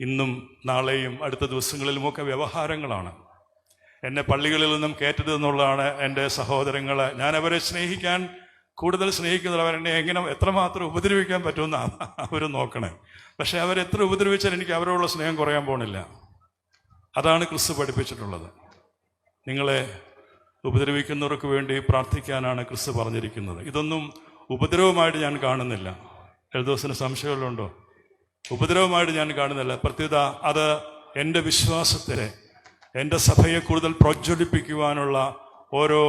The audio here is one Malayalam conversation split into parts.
ഇന്നും നാളെയും അടുത്ത ദിവസങ്ങളിലുമൊക്കെ വ്യവഹാരങ്ങളാണ്. എന്നെ പള്ളികളിൽ നിന്നും കയറ്റരുത് എന്നുള്ളതാണ് എന്റെ സഹോദരങ്ങളെ. ഞാൻ അവരെ സ്നേഹിക്കാൻ കൂടുതൽ സ്നേഹിക്കുന്നത് അവരെന്നെ എങ്ങനെ എത്രമാത്രം ഉപദ്രവിക്കാൻ പറ്റുമെന്ന് അവർ നോക്കണേ. പക്ഷെ അവരെത്ര ഉപദ്രവിച്ചാൽ എനിക്ക് അവരോടുള്ള സ്നേഹം കുറയാൻ പോണില്ല. അതാണ് ക്രിസ്തു പഠിപ്പിച്ചിട്ടുള്ളത്. നിങ്ങളെ ഉപദ്രവിക്കുന്നവർക്ക് വേണ്ടി പ്രാർത്ഥിക്കാനാണ് ക്രിസ്തു പറഞ്ഞിരിക്കുന്നത്. ഇതൊന്നും ഉപദ്രവമായിട്ട് ഞാൻ കാണുന്നില്ല. എഴുതോസിന് സംശയമുള്ളതുണ്ടോ? ഉപദ്രവമായിട്ട് ഞാൻ കാണുന്നില്ല പ്രത്യേകത അത് എന്റെ വിശ്വാസത്തെ എന്റെ സഭയെ കൂടുതൽ പ്രജ്വലിപ്പിക്കുവാനുള്ള ഓരോ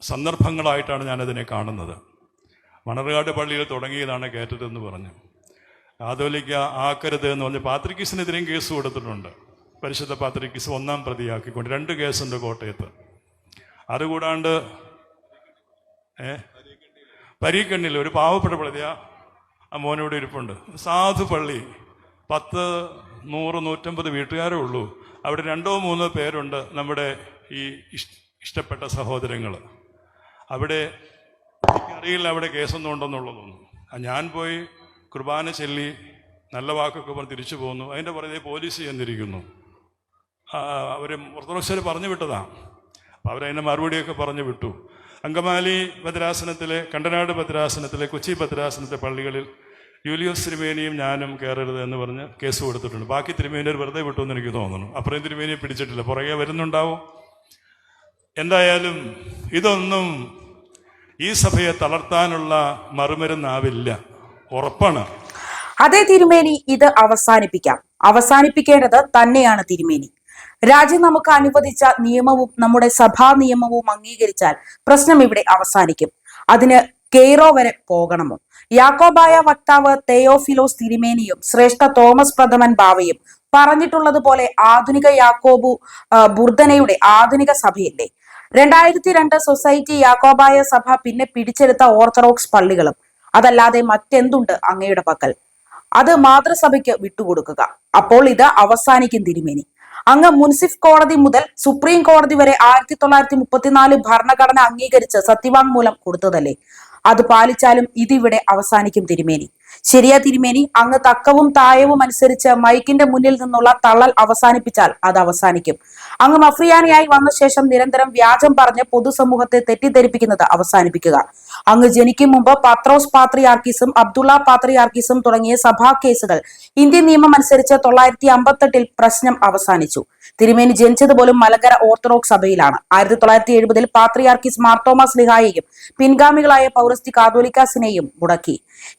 സന്ദർഭങ്ങളായിട്ടാണ് ഞാനതിനെ കാണുന്നത്. മണർകാട് പള്ളിയിൽ തുടങ്ങിയതാണ് കയറ്റതെന്ന് പറഞ്ഞു. കാതോലിക്ക ആക്കരുത് എന്ന് പറഞ്ഞ് പാത്രിക്കീസിനെതിരെയും കേസ് കൊടുത്തിട്ടുണ്ട്. പരിശുദ്ധ പാത്രിക്കീസ് ഒന്നാം പ്രതിയാക്കിക്കൊണ്ട് രണ്ട് കേസുണ്ട് കോട്ടയത്ത്. അതുകൂടാണ്ട് ഏ? പരീക്കണ്ണിൽ ഒരു പാവപ്പെട്ട ദാ ആ മോനോട് ഇരിപ്പുണ്ട്. സാധു പള്ളി. പത്ത് നൂറ് നൂറ്റമ്പത് വീട്ടുകാരേ ഉള്ളൂ. അവിടെ രണ്ടോ മൂന്നോ പേരുണ്ട് നമ്മുടെ ഈ ഇഷ്ടപ്പെട്ട സഹോദരങ്ങൾ അവിടെ എനിക്കറിയില്ല അവിടെ കേസൊന്നും ഉണ്ടെന്നുള്ളതൊന്നും. ഞാൻ പോയി കുർബാന ചെല്ലി നല്ല വാക്കൊക്കെ പറഞ്ഞ് തിരിച്ചു പോകുന്നു അതിന്റെ പുറകെ പോലീസ് ചെന്നിരിക്കുന്നു. അവർ ഓർത്തഡോക്സർ പറഞ്ഞു വിട്ടതാണ് അപ്പോൾ അവരതിന്റെ മറുപടിയൊക്കെ പറഞ്ഞു വിട്ടു. അങ്കമാലി ഭദ്രാസനത്തിലെ കണ്ടനാട് ഭദ്രാസനത്തിലെ കൊച്ചി ഭദ്രാസനത്തെ പള്ളികളിൽ യൂലിയോസ് തിരുമേനിയും ഞാനും കയറരുത് എന്ന് പറഞ്ഞ് കേസ് കൊടുത്തിട്ടുണ്ട്. ബാക്കി തിരുമേനിയർ വെറുതെ വിട്ടു എന്ന് എനിക്ക് തോന്നുന്നു. അപ്പുറം തിരുമേനിയെ പിടിച്ചിട്ടില്ല. പുറകെ വരുന്നുണ്ടാവും. എന്തായാലും ഇതൊന്നും ഈ സഭയെ തളർത്താനുള്ള മറുമരുന്നാവില്ല. ഉറപ്പാണ്. അതേ തിരുമേനി ഇത് അവസാനിപ്പിക്കാം. അവസാനിപ്പിക്കേണ്ടത് തന്നെയാണ് തിരുമേനി. രാജ്യം നമുക്ക് അനുവദിച്ച നിയമവും നമ്മുടെ സഭാ നിയമവും അംഗീകരിച്ചാൽ പ്രശ്നം ഇവിടെ അവസാനിക്കും. അതിന് കെയ്റോ വരെ പോകണമോ? യാക്കോബായ വക്താവ് തെയോഫിലോസ് തിരുമേനിയും ശ്രേഷ്ഠ തോമസ് പ്രഥമൻ ബാവയും പറഞ്ഞിട്ടുള്ളതുപോലെ ആധുനിക യാക്കോബു ബുർദനയുടെ ആധുനിക സഭയല്ലേ? രണ്ടായിരത്തി രണ്ട് സൊസൈറ്റി യാക്കോബായ സഭ പിന്നെ പിടിച്ചെടുത്ത ഓർത്തഡോക്സ് പള്ളികളും. അതല്ലാതെ മറ്റെന്തുണ്ട് അങ്ങയുടെ പക്കൽ? അത് മാതൃസഭയ്ക്ക് വിട്ടുകൊടുക്കുക. അപ്പോൾ ഇത് അവസാനിക്കും തിരുമേനി. അങ്ങ് മുൻസിഫ് കോടതി മുതൽ സുപ്രീം കോടതി വരെ ആയിരത്തി തൊള്ളായിരത്തി മുപ്പത്തിനാല് ഭരണഘടന അംഗീകരിച്ച് സത്യവാങ്മൂലം കൊടുത്തതല്ലേ? അത് പാലിച്ചാലും ഇതിവിടെ അവസാനിക്കും തിരുമേനി. ശരിയാ തിരുമേനി അങ്ങ് തക്കവും തായവും അനുസരിച്ച് മൈക്കിന്റെ മുന്നിൽ നിന്നുള്ള തള്ളൽ അവസാനിപ്പിച്ചാൽ അത് അവസാനിക്കും. അങ്ങ് മഫ്രിയാനിയായി വന്ന ശേഷം നിരന്തരം വ്യാജം പറഞ്ഞ് പൊതുസമൂഹത്തെ തെറ്റിദ്ധരിപ്പിക്കുന്നത് അവസാനിപ്പിക്കുക. അങ്ങ് ജനിക്കും മുമ്പ് പത്രോസ് പാത്രിയാർക്കീസും അബ്ദുള്ള പാത്രിയാർക്കീസും തുടങ്ങിയ സഭാ കേസുകൾ ഇന്ത്യൻ നിയമം അനുസരിച്ച് തൊള്ളായിരത്തി അമ്പത്തെട്ടിൽ പ്രശ്നം അവസാനിച്ചു. തിരുമേനി ജനിച്ചത് പോലും മലങ്കര ഓർത്തഡോക്സ് സഭയിലാണ്. ആയിരത്തി തൊള്ളായിരത്തി എഴുപതിൽ പാത്രിയാർക്കീസ് മാർത്തോമാസ് ലിഹായെയും പിൻഗാമികളായ പൗരസ്തി കാതോലിക്കാസിനെയും മുടക്കി.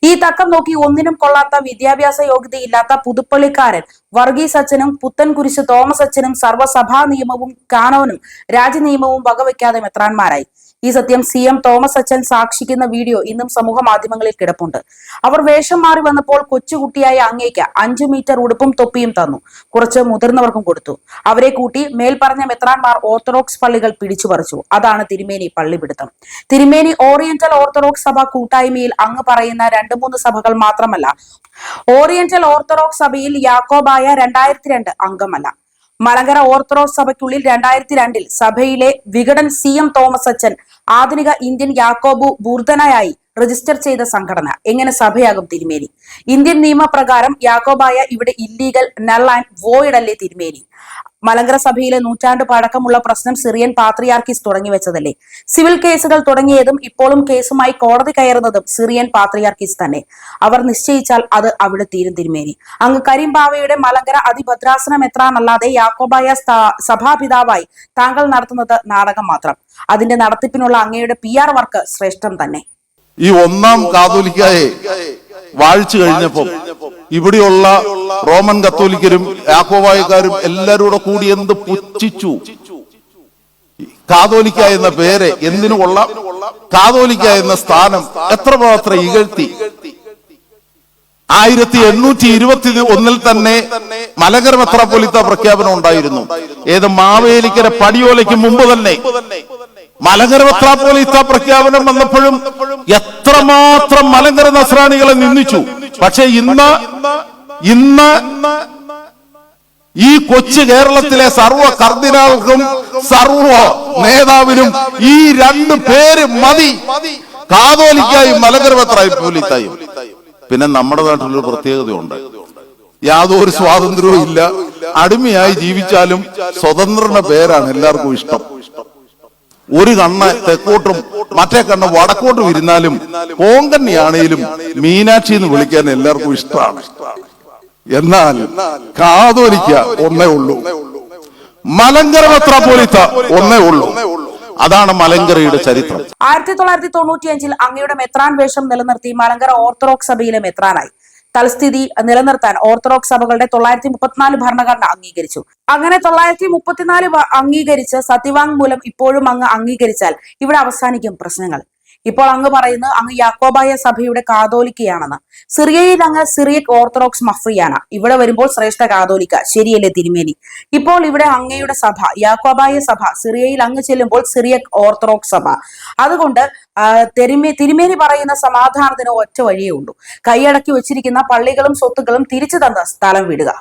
ഈ തക്കം നോക്കി ഒന്നിനും കൊള്ളാത്ത വിദ്യാഭ്യാസ യോഗ്യതയില്ലാത്ത പുതുപ്പള്ളിക്കാരൻ. വർഗീസ് അച്ഛനും പുത്തൻ കുരിശ് തോമസ് അച്ഛനും സർവസഭാ നിയമവും കാനോനും രാജ്യനിയമവും വകവെക്കാതെ മെത്രാന്മാരായി. ഈ സത്യം സി എം തോമസ് അച്ഛൻ സാക്ഷിക്കുന്ന വീഡിയോ ഇന്നും സമൂഹ മാധ്യമങ്ങളിൽ കിടപ്പുണ്ട്. അവർ വേഷം മാറി വന്നപ്പോൾ കൊച്ചുകുട്ടിയായ അങ്ങേക്ക് അഞ്ചു മീറ്റർ ഉടുപ്പും തൊപ്പിയും തന്നു. കുറച്ച് മുതിർന്നവർക്കും കൊടുത്തു. അവരെ കൂട്ടി മേൽപ്പറഞ്ഞ മെത്രാൻമാർ ഓർത്തഡോക്സ് പള്ളികൾ പിടിച്ചു പറിച്ചു. അതാണ് തിരുമേനി പള്ളിപിടുത്തം തിരുമേനി ഓറിയന്റൽ ഓർത്തഡോക്സ് സഭ കൂട്ടായ്മയിൽ അങ്ങ് പറയുന്ന രണ്ട് മൂന്ന് സഭകൾ മാത്രമല്ല. ഓറിയന്റൽ ഓർത്തഡോക്സ് സഭയിൽ യാക്കോബായ രണ്ടായിരത്തി രണ്ട് അംഗമല്ല. മലങ്കര ഓർത്തഡോക്സ് സഭയ്ക്കുള്ളിൽ രണ്ടായിരത്തി രണ്ടിൽ സഭയിലെ വിഘടൻ സി എം തോമസ് അച്ഛൻ ആധുനിക ഇന്ത്യൻ യാക്കോബു ബൂർധനായി രജിസ്റ്റർ ചെയ്ത സംഘടന. എങ്ങനെ സഭയാകും തിരുമേനി? ഇന്ത്യൻ നിയമപ്രകാരം യാക്കോബായ ഇവിടെ ഇല്ലീഗൽ നൾ ആൻഡ് വോയിഡ് അല്ലേ തിരുമേനി? മലങ്കര സഭയിലെ നൂറ്റാണ്ട് പഴക്കമുള്ള പ്രശ്നം സിറിയൻ പാത്രിയാർക്കിസ് തുടങ്ങി വെച്ചതല്ലേ? സിവിൽ കേസുകൾ തുടങ്ങിയതും ഇപ്പോഴും കേസുമായി കോടതി കയറുന്നതും സിറിയൻ പാത്രിയാർക്കിസ് തന്നെ. അവർ നിശ്ചയിച്ചാൽ അത് അവിടെ തീരും തിരുമേനി. അങ്ങ് കരിമ്പാവയുടെ മലങ്കര അതിഭദ്രാസനം എത്രാന്നല്ലാതെ യാക്കോബായ സഭാപിതാവായി താങ്കൾ നടത്തുന്നത് നാടകം മാത്രം. അതിന്റെ നടത്തിപ്പിനുള്ള അങ്ങയുടെ പി ആർ വർക്ക് ശ്രേഷ്ഠം തന്നെ. ഈ ഒന്നാം കാതോലിക്കായെ വാഴിച്ചു കഴിഞ്ഞപ്പോ ഇവിടെയുള്ള റോമൻ കത്തോലിക്കരും യാക്കോവായക്കാരും എല്ലാരും കൂടെ കൂടി എന്ത് പുച്ഛിച്ചു? കാതോലിക്ക എന്ന പേര് എന്തിനു കൊള്ളാം? കാതോലിക്ക എന്ന സ്ഥാനം എത്രമാത്രം ഇകഴ്ത്തി? ആയിരത്തി എണ്ണൂറ്റി ഇരുപത്തി ഒന്നിൽ തന്നെ മലങ്കര മെത്രാപ്പൊലിത്ത പ്രഖ്യാപനം ഉണ്ടായിരുന്നു. ഏത് മാവേലിക്കര പടിയോലയ്ക്ക് മുമ്പ് തന്നെ മലങ്കര മെത്രാപ്പൊലിത്ത പ്രഖ്യാപനം വന്നപ്പോഴും എത്രമാത്രം മലങ്കര നസ്രാണികളെ നിന്ദിച്ചു? പക്ഷെ ഇന്ന് ഇന്ന് ഈ കൊച്ചു കേരളത്തിലെ സർവ കർദിനാൾക്കും സർവ നേതാവിനും ഈ രണ്ട് പേര് മതി. കാതോലിക്കായും മലങ്കര പോലീത്തായും. പിന്നെ നമ്മുടെ നാട്ടിലൊരു പ്രത്യേകതയുണ്ട്. യാതൊരു സ്വാതന്ത്ര്യവും ഇല്ല. അടിമയായി ജീവിച്ചാലും സ്വതന്ത്രന്റെ പേരാണ് എല്ലാവർക്കും ഇഷ്ടം. ഒരു കണ്ണ് തെക്കോട്ടും മറ്റേ കണ്ണ് വടക്കോട്ടും ഇരുന്നാലും കോങ്കണ്ണിയാണേലും മീനാക്ഷി എന്ന് വിളിക്കാൻ എല്ലാവർക്കും ഇഷ്ടമാണ്. എന്നാൽ കാതോലിക്ക ഒന്നേ ഉള്ളൂ. മലങ്കര മെത്രാപോലിത്ത ഒന്നേ ഉള്ളൂ. അതാണ് മലങ്കരയുടെ ചരിത്രം. ആയിരത്തി തൊള്ളായിരത്തി തൊണ്ണൂറ്റിയഞ്ചിൽ അങ്ങയുടെ മെത്രാൻ വേഷം നിലനിർത്തി മലങ്കര ഓർത്തഡോക്സ് സഭയിലെ മെത്രാനായി. തൽസ്ഥിതി നിലനിർത്താൻ ഓർത്തഡോക്സ് സഭകളുടെ തൊള്ളായിരത്തി മുപ്പത്തിനാല് ഭരണഘടന അംഗീകരിച്ചു. അങ്ങനെ തൊള്ളായിരത്തി മുപ്പത്തിനാല് അംഗീകരിച്ച് സത്യവാങ്മൂലം ഇപ്പോഴും അങ്ങ് അംഗീകരിച്ചാൽ ഇവിടെ അവസാനിക്കും പ്രശ്നങ്ങൾ. ഇപ്പോൾ അങ്ങ് പറയുന്നത് അങ്ങ് യാക്കോബായ സഭയുടെ കാതോലിക്കയാണെന്ന്. സിറിയയിൽ അങ്ങ് സിറിയക് ഓർത്തഡോക്സ് മഫ്രിയാണ്. ഇവിടെ വരുമ്പോൾ ശ്രേഷ്ഠ കാതോലിക്ക ശരിയല്ലേ തിരുമേനി? ഇപ്പോൾ ഇവിടെ അങ്ങയുടെ സഭ യാക്കോബായ സഭ സിറിയയിൽ അങ്ങ് ചെല്ലുമ്പോൾ സിറിയക് ഓർത്തഡോക്സ് സഭ. അതുകൊണ്ട് തെരുമേ തിരുമേനി പറയുന്ന സമാധാനത്തിന് ഒറ്റ വഴിയേ ഉള്ളൂ. കൈയടക്കി വെച്ചിരിക്കുന്ന പള്ളികളും സ്വത്തുക്കളും തിരിച്ചു തന്ന സ്ഥലം വിടുക.